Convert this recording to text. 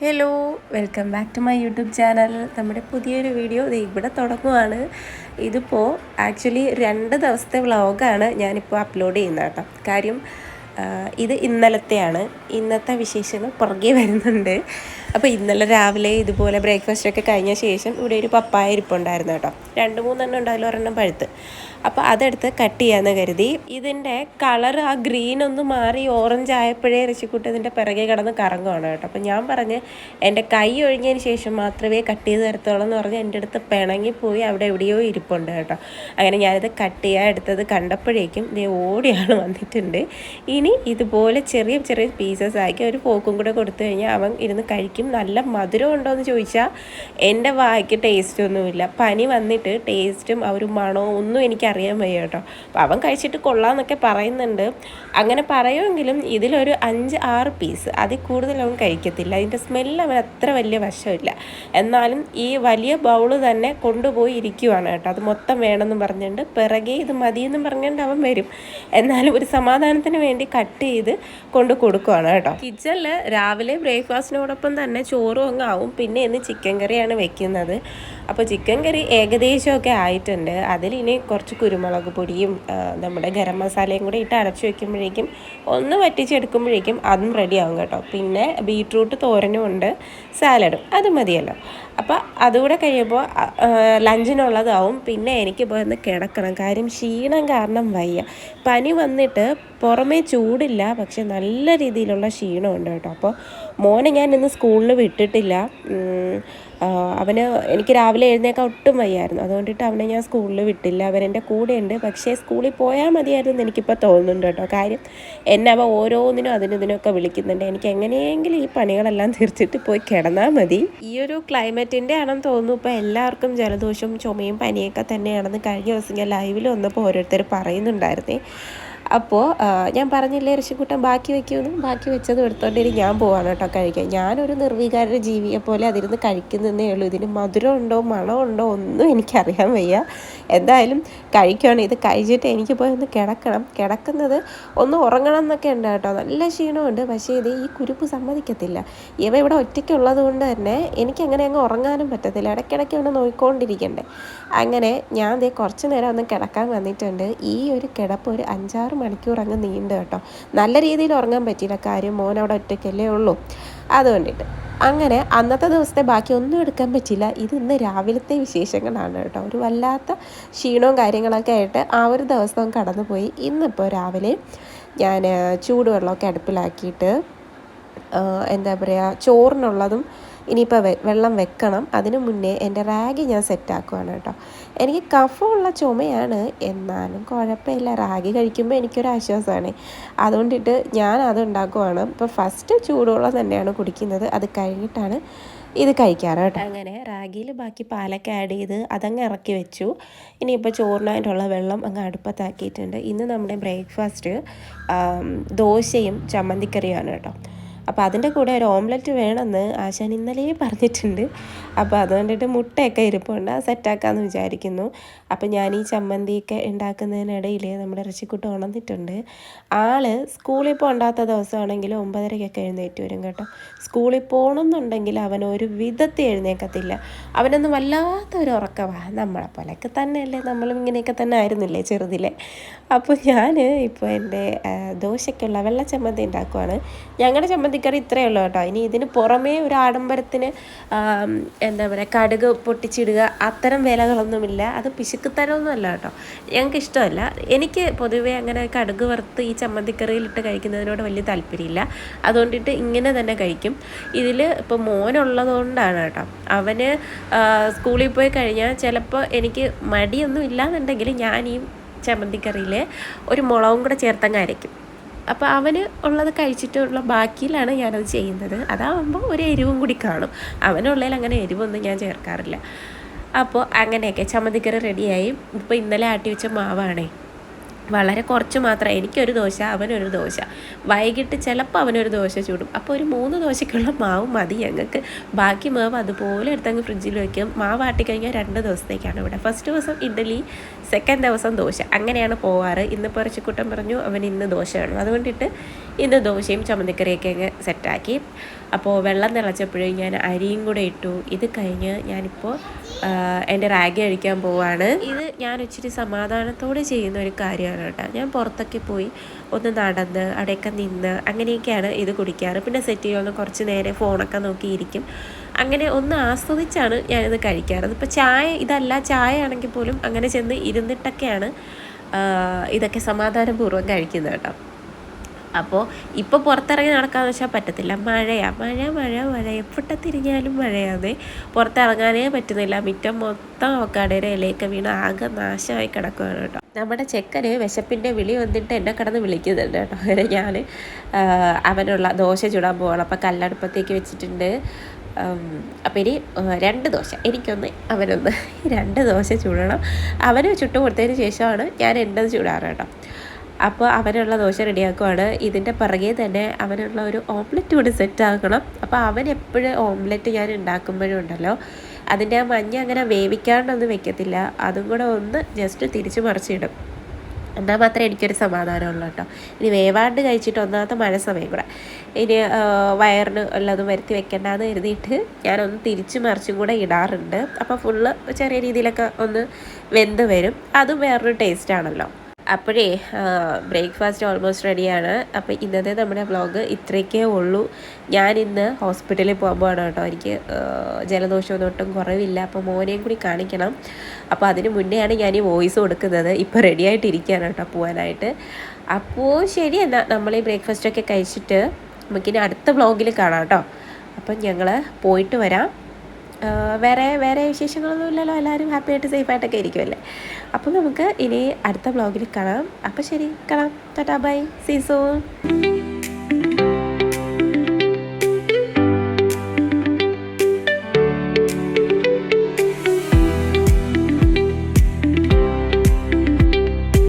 Hello welcome back to my YouTube channel നമ്മുടെ പുതിയൊരു video ഇവിടെ തുടങ്ങുവാണ്. ഇതിപ്പോൾ ആക്ച്വലി രണ്ട് ദിവസത്തെ വ്ളോഗാണ് ഞാനിപ്പോൾ അപ്ലോഡ് ചെയ്യുന്നത് കേട്ടോ. കാര്യം ഇത് ഇന്നലത്തെയാണ്. ഇന്നത്തെ വിശേഷങ്ങൾ പുറകെ വരുന്നുണ്ട്. അപ്പോൾ ഇന്നലെ രാവിലെ ഇതുപോലെ ബ്രേക്ക്ഫാസ്റ്റ് ഒക്കെ കഴിഞ്ഞ ശേഷം ഇവിടെ ഒരു പപ്പായ ഇരിപ്പുണ്ടായിരുന്നു കേട്ടോ. രണ്ട് മൂന്നെണ്ണം ഉണ്ടായാലും ഒരെണ്ണം പഴുത്ത്. അപ്പോൾ അതെടുത്ത് കട്ട് ചെയ്യാമെന്ന് കരുതി. ഇതിന്റെ കളർ ആ ഗ്രീൻ ഒന്ന് മാറി ഓറഞ്ച് ആയപ്പോഴേ ഋഷിക്കുട്ടി ഇതിന്റെ പിറകെ കിടന്ന് കറങ്ങുവാണ് കേട്ടോ. അപ്പോൾ ഞാൻ പറഞ്ഞ് എന്റെ കൈ ഒഴിഞ്ഞതിന് ശേഷം മാത്രമേ കട്ട് ചെയ്ത് തരത്തുള്ളൂ എന്ന് പറഞ്ഞ് എന്റെ അടുത്ത് പിണങ്ങി പോയി അവിടെ എവിടെയോ ഇരിപ്പുണ്ട് കേട്ടോ. അങ്ങനെ ഞാനിത് കട്ട് ചെയ്യാൻ എടുത്തത് കണ്ടപ്പോഴേക്കും ഇതേ ഓടിയാണ് വന്നിട്ടുണ്ട്. ഇനി ഇതുപോലെ ചെറിയ ചെറിയ പീസസ് ആക്കി ഒരു പോക്കും കൂടെ കൊടുത്തു കഴിഞ്ഞാൽ അവൻ ഇരുന്ന് കഴിക്കും. നല്ല മധുരം ഉണ്ടോ എന്ന് ചോദിച്ചാൽ എന്റെ വായ്ക്ക് ടേസ്റ്റ് ഒന്നുമില്ല. പനി വന്നിട്ട് ടേസ്റ്റും ആ ഒരു മണവും ഒന്നും എനിക്കറിയാൻ വയ്യ കേട്ടോ. അപ്പോൾ അവൻ കഴിച്ചിട്ട് കൊള്ളാമെന്നൊക്കെ പറയുന്നുണ്ട്. അങ്ങനെ പറയുമെങ്കിലും ഇതിലൊരു അഞ്ച് ആറ് പീസ് അതിൽ കൂടുതൽ അവൻ കഴിക്കത്തില്ല. അതിന്റെ സ്മെല്ല് അവൻ അത്ര വലിയ വശമില്ല. എന്നാലും ഈ വലിയ ബൗൾ തന്നെ കൊണ്ടുപോയി ഇരിക്കുവാണ് കേട്ടോ. അത് മൊത്തം വേണമെന്ന് പറഞ്ഞുകൊണ്ട് പിറകെ ഇത് മതിയെന്നും പറഞ്ഞുകൊണ്ട് അവൻ വരും. എന്നാലും ഒരു സമാധാനത്തിന് വേണ്ടി കട്ട് ചെയ്ത് കൊണ്ട് കൊടുക്കുവാണ് കേട്ടോ. കിച്ചണിൽ രാവിലെ ബ്രേക്ക്ഫാസ്റ്റിനോടൊപ്പം തന്നെ ചോറും അങ്ങ് ആവും. പിന്നെ ഇന്ന് ചിക്കൻ കറിയാണ് വെക്കുന്നത്. അപ്പോൾ ചിക്കൻ കറി ഏകദേശമൊക്കെ ആയിട്ടുണ്ട്. അതിലിനി കുറച്ച് കുരുമുളക് പൊടിയും നമ്മുടെ ഗരം മസാലയും കൂടി ഇട്ട് അരച്ച് വെക്കുമ്പോഴേക്കും ഒന്ന് വറ്റിച്ചെടുക്കുമ്പോഴേക്കും അതും റെഡിയാവും കേട്ടോ. പിന്നെ ബീട്രൂട്ട് തോരനും ഉണ്ട് സാലഡും അത് മതിയല്ലോ. അപ്പോൾ അതുകൂടെ കഴിയുമ്പോൾ ലഞ്ചിനുള്ളതാവും പിന്നെ എനിക്ക് പോയി ഒന്ന് കിടക്കണം. കാര്യം ക്ഷീണം കാരണം വയ്യ. പനി വന്നിട്ട് പുറമേ ചൂടില്ല പക്ഷെ നല്ല രീതിയിലുള്ള ക്ഷീണമുണ്ട് കേട്ടോ. അപ്പോൾ മോനെ ഞാൻ ഇന്ന് സ്കൂളിൽ വിട്ടിട്ടില്ല. അവന് എനിക്ക് രാവിലെ എഴുന്നേക്കാൻ ഒട്ടും വയ്യായിരുന്നു. അതുകൊണ്ടിട്ട് അവനെ ഞാൻ സ്കൂളിൽ വിട്ടില്ല. അവരെന്റെ കൂടെ കൂടെയുണ്ട്. പക്ഷേ സ്കൂളിൽ പോയാൽ മതിയായിരുന്നു എന്ന് എനിക്കിപ്പോൾ തോന്നുന്നുണ്ട് കേട്ടോ. കാര്യം എന്നെ അവ ഓരോന്നിനും അതിനും ഇതിനൊക്കെ വിളിക്കുന്നുണ്ട്. എനിക്ക് എങ്ങനെയെങ്കിലും ഈ പണികളെല്ലാം തീർച്ചിട്ട് പോയി കിടന്നാൽ മതി. ഈ ഒരു ക്ലൈമറ്റിന്റെ ആണെന്ന് തോന്നുന്നു. ഇപ്പോൾ എല്ലാവർക്കും ജലദോഷവും ചുമയും പനിയൊക്കെ തന്നെയാണെന്ന് കഴിഞ്ഞ ദിവസം ഞാൻ ലൈവിൽ വന്നപ്പോൾ ഓരോരുത്തർ പറയുന്നുണ്ടായിരുന്നേ. അപ്പോൾ ഞാൻ പറഞ്ഞില്ലേ ഋഷിക്കുട്ടൻ ബാക്കി വെക്കുമെന്ന്? ബാക്കി വെച്ചത് എടുത്തോണ്ടിരി ഞാൻ പോവാണ് കേട്ടോ കഴിക്കാൻ. ഞാനൊരു നിർവികാര ജീവിയെ പോലെ അതിരുന്ന് കഴിക്കുന്നതേ ഉള്ളൂ. ഇതിന് മധുരം ഉണ്ടോ മണമുണ്ടോ ഒന്നും എനിക്കറിയാൻ വയ്യ. എന്തായാലും കഴിക്കുകയാണ് ഇത് കഴിച്ചിട്ട് എനിക്ക് പോയി ഒന്ന് കിടക്കണം. കിടക്കുന്നത് ഒന്ന് ഉറങ്ങണം എന്നൊക്കെ ഉണ്ട് കേട്ടോ. നല്ല ക്ഷീണമുണ്ട്. പക്ഷേ ഇത് ഈ കുരുപ്പ് സമ്മതിക്കത്തില്ല. ഇവ ഇവിടെ ഒറ്റയ്ക്കുള്ളത് കൊണ്ട് തന്നെ എനിക്ക് അങ്ങനെ അങ്ങ് ഉറങ്ങാനും പറ്റത്തില്ല. ഇടയ്ക്കിടയ്ക്ക് ഒന്ന് നോക്കിക്കൊണ്ടിരിക്കണ്ടേ അങ്ങനെ ഞാൻ ദേ കുറച്ച് നേരം ഒന്ന് കിടക്കാൻ വന്നിട്ടുണ്ട്. ഈ ഒരു കിടപ്പ് ഒരു അഞ്ചാറ് മണിക്കൂർ അങ്ങ് നീണ്ട് കേട്ടോ. നല്ല രീതിയിൽ ഉറങ്ങാൻ പറ്റിയില്ല. കാര്യം മോൻ അവിടെ ഒറ്റയ്ക്കല്ലേ ഉള്ളൂ. അതുകൊണ്ടിട്ട് അങ്ങനെ അന്നത്തെ ദിവസത്തെ ബാക്കി ഒന്നും എടുക്കാൻ പറ്റില്ല ഇത് ഇന്ന് രാവിലത്തെ വിശേഷങ്ങളാണ് കേട്ടോ. ഒരു വല്ലാത്ത ക്ഷീണവും കാര്യങ്ങളൊക്കെ ആയിട്ട് ആ ഒരു ദിവസം കടന്നുപോയി. ഇന്നിപ്പോൾ രാവിലെ ഞാൻ ചൂടുവെള്ളമൊക്കെ അടുപ്പിലാക്കിയിട്ട് എന്താ പറയുക ചോറിനുള്ളതും ഇനിയിപ്പോൾ വെള്ളം വെക്കണം. അതിനു മുന്നേ എന്റെ റാഗി ഞാൻ സെറ്റാക്കുവാണ് കേട്ടോ. എനിക്ക് കഫമുള്ള ചുമയാണ്. എന്നാലും കുഴപ്പമില്ല. റാഗി കഴിക്കുമ്പോൾ എനിക്കൊരു ആശ്വാസമാണ്. അതുകൊണ്ടിട്ട് ഞാൻ അത് ഉണ്ടാക്കുവാണ്. ഇപ്പോൾ ഫസ്റ്റ് ചൂടുവെള്ളം തന്നെയാണ് കുടിക്കുന്നത്. അത് കഴിഞ്ഞിട്ടാണ് ഇത് കഴിക്കാറ് കേട്ടോ. അങ്ങനെ റാഗിയിൽ ബാക്കി പാലൊക്കെ ആഡ് ചെയ്ത് അതങ്ങ് ഇറക്കി വെച്ചു. ഇനിയിപ്പോൾ ചോറിനായിട്ടുള്ള വെള്ളം അങ്ങ് അടുപ്പത്താക്കിയിട്ടുണ്ട്. ഇന്ന് നമ്മുടെ ബ്രേക്ക്ഫാസ്റ്റ് ദോശയും ചമ്മന്തിക്കറിയുമാണ് കേട്ടോ. അപ്പോൾ അതിന്റെ കൂടെ ഒരു ഓംലെറ്റ് വേണമെന്ന് ആശാൻ ഇന്നലെ പറഞ്ഞിട്ടുണ്ട്. അപ്പോൾ അതുകൊണ്ടിട്ട് മുട്ടയൊക്കെ ഇരിപ്പുണ്ട്. അത് സെറ്റാക്കാമെന്ന് വിചാരിക്കുന്നു. അപ്പോൾ ഞാൻ ഈ ചമ്മന്തിയൊക്കെ ഉണ്ടാക്കുന്നതിനിടയിൽ നമ്മുടെ ഇറച്ചിക്കുട്ട് ഉണർന്നിട്ടുണ്ട് ആൾ സ്കൂളിൽ പോകണ്ടാത്ത ദിവസമാണെങ്കിൽ ഒമ്പതരയ്ക്കൊക്കെ എഴുന്നേറ്റ് വരും കേട്ടോ. സ്കൂളിൽ പോകണമെന്നുണ്ടെങ്കിൽ അവൻ ഒരു വിധത്തിൽ എഴുന്നേക്കത്തില്ല. അവനൊന്നും വല്ലാത്ത ഒരു ഉറക്കമാണ് നമ്മളെ പോലെയൊക്കെ തന്നെയല്ലേ. നമ്മളും ഇങ്ങനെയൊക്കെ തന്നെ ആയിരുന്നില്ലേ ചെറുതിലെ. അപ്പോൾ ഞാൻ ഇപ്പോൾ എന്റെ ദോശയ്ക്കുള്ള വെള്ള ചമ്മന്തി ഉണ്ടാക്കുവാണ്. ഞങ്ങളുടെ ചമ്മന്തിക്കറി ഇത്രയേ ഉള്ളൂ കേട്ടോ. ഇനി ഇതിന് പുറമേ ഒരു ആഡംബരത്തിന് എന്താ പറയുക കടുക് പൊട്ടിച്ചിടുക അത്തരം വിലകളൊന്നുമില്ല. അത് പിശുക്കുത്തരമൊന്നും അല്ല കേട്ടോ. ഞങ്ങൾക്ക് ഇഷ്ടമല്ല. എനിക്ക് പൊതുവേ അങ്ങനെ കടുക് വറുത്ത് ഈ ചമ്മന്തിക്കറിയിലിട്ട് കഴിക്കുന്നതിനോട് വലിയ താല്പര്യമില്ല. അതുകൊണ്ടിട്ട് ഇങ്ങനെ തന്നെ കഴിക്കും. ഇതിൽ ഇപ്പോൾ മോനുള്ളതുകൊണ്ടാണ് കേട്ടോ. അവന് സ്കൂളിൽ പോയി കഴിഞ്ഞാൽ ചിലപ്പോൾ എനിക്ക് മടിയൊന്നും ഇല്ലാന്നുണ്ടെങ്കിൽ ഞാൻ ഈ ചമ്മന്തിക്കറിയിൽ ഒരു മുളകും കൂടെ ചേർത്തങ്ങ് അരയ്ക്കും. അപ്പോൾ അവന് ഉള്ളത് കഴിച്ചിട്ടുള്ള ബാക്കിയിലാണ് ഞാനത് ചെയ്യുന്നത്. അതാകുമ്പോൾ ഒരു എരിവും കൂടി കാണും. അവനുള്ളതിൽ അങ്ങനെ എരിവൊന്നും ഞാൻ ചേർക്കാറില്ല. അപ്പോൾ അങ്ങനെയൊക്കെ. ചമ്മന്തിക്കറി റെഡിയായി ഇപ്പോൾ ഇന്നലെ ആട്ടി വെച്ച മാവാണേ. വളരെ കുറച്ച് മാത്രം. എനിക്കൊരു ദോശ അവനൊരു ദോശ. വൈകിട്ട് ചിലപ്പോൾ അവനൊരു ദോശ ചൂടും. അപ്പോൾ ഒരു മൂന്ന് ദോശയ്ക്കുള്ള മാവ് മതി ഞങ്ങൾക്ക്. ബാക്കി മാവ് അതുപോലെ എടുത്തങ്ങ് ഫ്രിഡ്ജിൽ വയ്ക്കും മാവ് ആട്ടിക്കഴിഞ്ഞാൽ രണ്ട് ദിവസത്തേക്കാണ് ഇവിടെ. ഫസ്റ്റ് ദിവസം ഇഡ്ഡലി സെക്കൻഡ് ദിവസം ദോശ. അങ്ങനെയാണ് പോവാറ്. ഇന്ന് പറിച്ചുക്കുട്ടൻ പറഞ്ഞു അവൻ ഇന്ന് ദോശ വേണം അതുകൊണ്ടിട്ട് ഇന്ന് ദോശയും ചമ്മന്തിക്കറിയൊക്കെ അങ്ങ് സെറ്റാക്കി അപ്പോൾ വെള്ളം തിളച്ചപ്പോഴേ ഞാൻ അരിയും കൂടെ ഇട്ടു. ഇത് കഴിഞ്ഞ് ഞാനിപ്പോൾ എന്റെ റാഗി കഴിക്കാൻ പോവാണ്. ഇത് ഞാൻ ഇച്ചിരി സമാധാനത്തോടെ ചെയ്യുന്ന ഒരു കാര്യമാണ് കേട്ടോ. ഞാൻ പുറത്തൊക്കെ പോയി ഒന്ന് നടന്ന് അവിടെയൊക്കെ നിന്ന് അങ്ങനെയൊക്കെയാണ് ഇത് കുടിക്കാറ്. പിന്നെ സെറ്റ് ചെയ്യുമ്പോൾ കുറച്ച് നേരെ ഫോണൊക്കെ നോക്കിയിരിക്കും അങ്ങനെ ഒന്ന് ആസ്വദിച്ചാണ് ഞാനിത് കഴിക്കാറ്. ഇപ്പോൾ ചായ ഇതല്ല ചായ ആണെങ്കിൽ പോലും അങ്ങനെ ചെന്ന് ഇരുന്നിട്ടൊക്കെയാണ് ഇതൊക്കെ സമാധാനപൂർവം കഴിക്കുന്നത് കേട്ടോ. അപ്പോൾ ഇപ്പോൾ പുറത്തിറങ്ങി നടക്കാന്ന് വെച്ചാൽ പറ്റത്തില്ല. മഴയാണ് മഴ മഴ മഴ. എവിടെ തിരിഞ്ഞാലും മഴയാണ് പുറത്തിറങ്ങാനേ പറ്റുന്നില്ല. മുറ്റം മൊത്തം അവക്കാടയുടെ ഇലയൊക്കെ വീണ് ആകെ നാശമായി കിടക്കുകയാണ് കേട്ടോ. നമ്മുടെ ചെക്കന് വിശപ്പിന്റെ വിളി വന്നിട്ട് എന്നെ കിടന്ന് വിളിക്കുന്നുണ്ട് കേട്ടോ. അങ്ങനെ ഞാൻ അവനുള്ള ദോശ ചുടാൻ പോവാണ്. അപ്പോൾ കല്ലടുപ്പത്തേക്ക് വെച്ചിട്ടുണ്ട്. അപ്പം ഇനി രണ്ട് ദോശ. എനിക്കൊന്ന് അവനൊന്ന് രണ്ട് ദോശ ചൂടണം. അവന് ചുട്ടു കൊടുത്തതിന് ശേഷമാണ് ഞാൻ എന്റെത് ചൂടാറ് കേട്ടോ. അപ്പോൾ അവനുള്ള ദോശ റെഡിയാക്കുവാണ്. ഇതിന്റെ പിറകെ തന്നെ അവനുള്ള ഒരു ഓംലെറ്റ് കൂടി സെറ്റ് ആക്കണം അപ്പോൾ അവൻ എപ്പോഴും ഓംലെറ്റ് ഞാൻ ഉണ്ടാക്കുമ്പോഴും ഉണ്ടല്ലോ അതിന്റെ ആ മഞ്ഞ അങ്ങനെ വേവിക്കാണ്ടൊന്നും വെക്കത്തില്ല. അതും കൂടെ ഒന്ന് ജസ്റ്റ് തിരിച്ചു മറിച്ചിടും. എന്നാൽ മാത്രമേ എനിക്കൊരു സമാധാനമുള്ളൂ കേട്ടോ. ഇനി വേവാണ്ട് കഴിച്ചിട്ട് ഒന്നാമത്തെ മഴ സമയം കൂടെ. ഇനി വയറിന് ഉള്ളതും വരുത്തി വെക്കേണ്ടെന്ന് കരുതിയിട്ട് ഞാനൊന്ന് തിരിച്ചു മറിച്ചും കൂടെ ഇടാറുണ്ട്. അപ്പോൾ ഫുള്ള് ചെറിയ രീതിയിലൊക്കെ ഒന്ന് വെന്ത് വരും. അതും വേറൊരു ടേസ്റ്റ് ആണല്ലോ. അപ്പോഴേ ബ്രേക്ക്ഫാസ്റ്റ് ഓൾമോസ്റ്റ് റെഡിയാണ് അപ്പോൾ ഇന്നത്തെ നമ്മുടെ വ്ളോഗ് ഇത്രയൊക്കെ ഉള്ളൂ. ഞാൻ ഇന്ന് ഹോസ്പിറ്റലിൽ പോകുമ്പോഴാണ് കേട്ടോ. എനിക്ക് ജലദോഷം ജലദോഷമൊന്നും ഒട്ടും കുറവില്ല. അപ്പോൾ മോനെയും കൂടി കാണിക്കണം. അപ്പോൾ അതിന് മുന്നെയാണ് ഞാൻ ഈ വോയിസ് കൊടുക്കുന്നത്. ഇപ്പോൾ റെഡി ആയിട്ടിരിക്കുകയാണ് കേട്ടോ പോകാനായിട്ട് അപ്പോൾ ശരി എന്നാൽ നമ്മൾ ഈ ബ്രേക്ക്ഫാസ്റ്റൊക്കെ കഴിച്ചിട്ട് നമുക്കിനി അടുത്ത വ്ളോഗിൽ കാണാം കേട്ടോ. അപ്പം ഞങ്ങൾ പോയിട്ട് വരാം. വേറെ വേറെ വിശേഷങ്ങളൊന്നും ഇല്ലല്ലോ. എല്ലാവരും ഹാപ്പി ആയിട്ട് സേഫ് ആയിട്ടൊക്കെ ഇരിക്കുമല്ലേ അപ്പോൾ നമുക്ക് ഇനി അടുത്ത ബ്ലോഗിൽ കാണാം. അപ്പോൾ ശരി കാണാം. Tata bye see soon